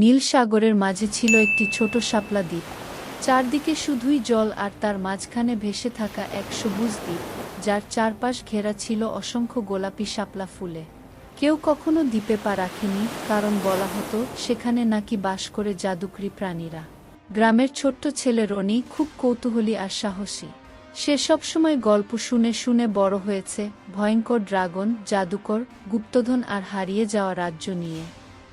নীল সাগরের মাঝে ছিল একটি ছোট শাপলা দ্বীপ। চারদিকে শুধুই জল আর তার মাঝখানে ভেসে থাকা এক সবুজ দ্বীপ, যার চারপাশ ঘেরা ছিল অসংখ্য গোলাপি শাপলা ফুলে। কেউ কখনো দ্বীপে পা রাখেনি, কারণ বলা হতো সেখানে নাকি বাস করে জাদুকরি প্রাণীরা। গ্রামের ছোট্ট ছেলে রনি খুব কৌতূহলী আর সাহসী। সে সবসময় গল্প শুনে শুনে বড় হয়েছে, ভয়ঙ্কর ড্রাগন, জাদুকর, গুপ্তধন আর হারিয়ে যাওয়া রাজ্য নিয়ে।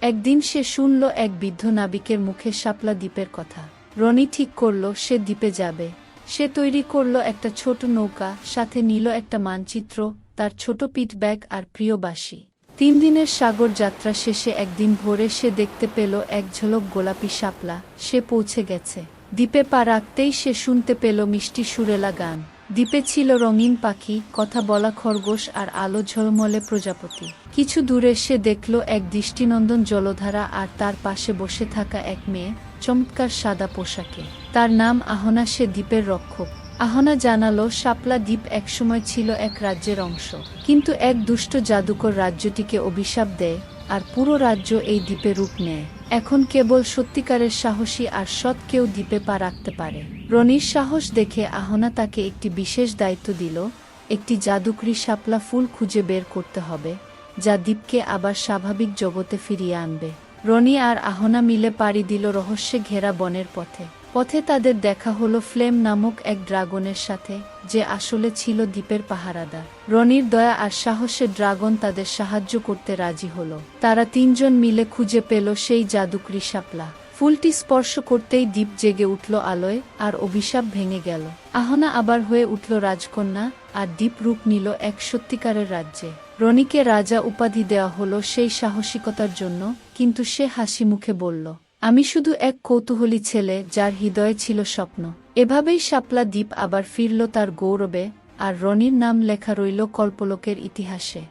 একদিন সে শুনল এক বৃদ্ধ নাবিকের মুখে শাপলা দ্বীপের কথা। রনি ঠিক করল, সে দ্বীপে যাবে। সে তৈরি করল একটা ছোট নৌকা, সাথে নিল একটা মানচিত্র, তার ছোট পিঠ ব্যাগ আর প্রিয় বাসি তিন দিনের সাগর যাত্রা শেষে একদিন ভোরে সে দেখতে পেল এক ঝলক গোলাপি শাপলা। সে পৌঁছে গেছে। দ্বীপে পা রাখতেই সে শুনতে পেল মিষ্টি সুরেলা গান। দ্বীপে ছিল রঙিন পাখি, কথা বলা খরগোশ আর আলো ঝলমলে প্রজাপতি। কিছু দূরে সে দেখল এক দৃষ্টিনন্দন জলধারা আর তার পাশে বসে থাকা এক মেয়ে, চমৎকার সাদা পোশাকে। তার নাম আহনা, সে দ্বীপের রক্ষক। আহনা জানালো, শাপলা দ্বীপ একসময় ছিল এক রাজ্যের অংশ। কিন্তু এক দুষ্ট জাদুকর রাজ্যটিকে অভিশাপ দেয় আর পুরো রাজ্য এই দ্বীপে রূপ নেয়। এখন কেবল সত্যিকারের সাহসী আর সৎ কেউ দ্বীপে পা রাখতে পারে। রনির সাহস দেখে আহনা তাকে একটি বিশেষ দায়িত্ব দিল, একটি জাদুকরি শাপলা ফুল খুঁজে বের করতে হবে, যা দ্বীপকে আবার স্বাভাবিক জগতে ফিরিয়ে আনবে। রনি আর আহনা মিলে পাড়ি দিল রহস্যে ঘেরা বনের পথে। পথে তাদের দেখা হলো ফ্লেম নামক এক ড্রাগনের সাথে। যে আসলে ছিল দ্বীপের পাহারাদার। রনির দয়া আর সাহসে ড্রাগন তাদের সাহায্য করতে রাজি হল। তারা তিনজন মিলে খুঁজে পেল সেই জাদুকরি শাপলা ফুলটি স্পর্শ করতেই দ্বীপ জেগে উঠল আলোয় আর অভিশাপ ভেঙে গেল। আহনা আবার হয়ে উঠল রাজকন্যা আর দ্বীপ রূপ নিল এক সত্যিকারের রাজ্যে। রনিকে রাজা উপাধি দেওয়া হলো সেই সাহসিকতার জন্য, কিন্তু সে হাসি মুখে বলল আমি শুধু এক কৌতূহলী ছেলে যার হৃদয়ে ছিল স্বপ্ন। এভাবেই শাপলা দ্বীপ আবার ফিরল তার গৌরবে, আর রনির নাম লেখা রইল কল্পলোকের ইতিহাসে।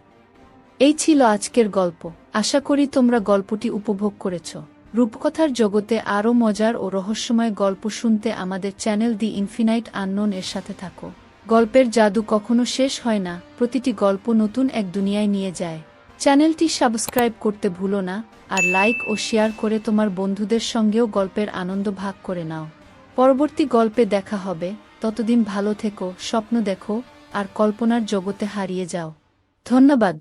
এই ছিল আজকের গল্প। আশা করি তোমরা গল্পটি উপভোগ করেছ। রূপকথার জগতে আরও মজার ও রহস্যময় গল্প শুনতে আমাদের চ্যানেল দি ইনফিনাইট আননোন এর সাথে থাকো। গল্পের জাদু কখনো শেষ হয় না, প্রতিটি গল্প নতুন এক দুনিয়ায় নিয়ে যায়। চ্যানেলটি সাবস্ক্রাইব করতে ভুলো না, আর লাইক ও শেয়ার করে তোমার বন্ধুদের সঙ্গেও গল্পের আনন্দ ভাগ করে নাও। পরবর্তী গল্পে দেখা হবে, ততদিন ভালো থেকো, স্বপ্ন দেখো, আর কল্পনার জগতে হারিয়ে যাও। ধন্যবাদ।